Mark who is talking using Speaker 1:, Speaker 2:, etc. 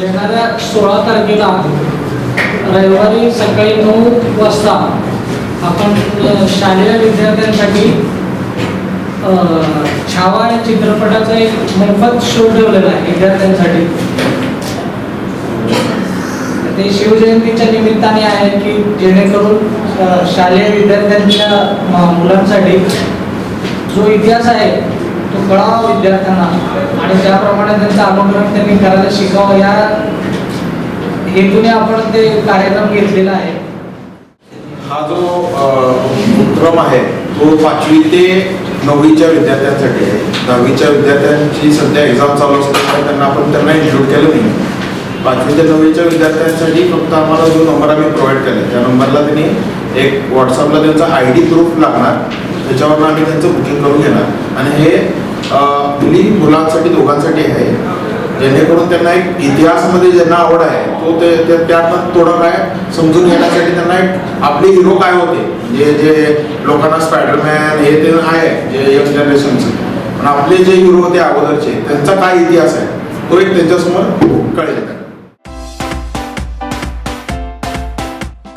Speaker 1: येणाऱ्या सोळा तारखेला रविवारी सकाळी नऊ वाजता आपण शालेय विद्यार्थ्यांसाठी छावा या चित्रपटाचा एक मोफत शो ठेवलेला आहे विद्यार्थ्यांसाठी. ते शिवजयंतीच्या निमित्ताने आहे की जेणेकरून शालेय विद्यार्थ्यांच्या मुलांसाठी जो इतिहास आहे तो कळावा विद्यार्थ्यांना. आणि त्याप्रमाणे त्यांचा अनुक्रम त्यांनी करायला शिकावं. या हेतूने आपण ते कार्यक्रम घेतलेला आहे.
Speaker 2: हा जो उपक्रम आहे तो पाचवी ते नववीच्या विद्यार्थ्यांसाठी आहे. दहावीच्या विद्यार्थ्यांची सध्या एक्झाम चालू असल्यामुळे त्यांना आपण त्यांना इन्क्लूड केलं नाही. पाचवी ते नववीच्या विद्यार्थ्यांसाठी फक्त आम्हाला जो नंबर आम्ही प्रोव्हाइड केला त्या नंबरला त्यांनी एक व्हॉट्सअपला त्यांचा आय डी प्रूफ लागणार. त्याच्यावर आम्ही त्यांचं बुकिंग करून घेणार. आणि हे मुली मुलांसाठी दोघांसाठी आहे. जेणेकरून त्यांना एक इतिहासमध्ये ज्यांना आवड आहे तो ते- त्यातनं थोडं काय समजून घेण्यासाठी त्यांना एक आपले हिरो काय होते? जे जे लोकांना स्पायडरमॅन हे ते आहे जे यंग जनरेशनचे पण आपले जे हिरो होते अगोदरचे त्यांचा काय इतिहास आहे? तो एक त्यांच्यासमोर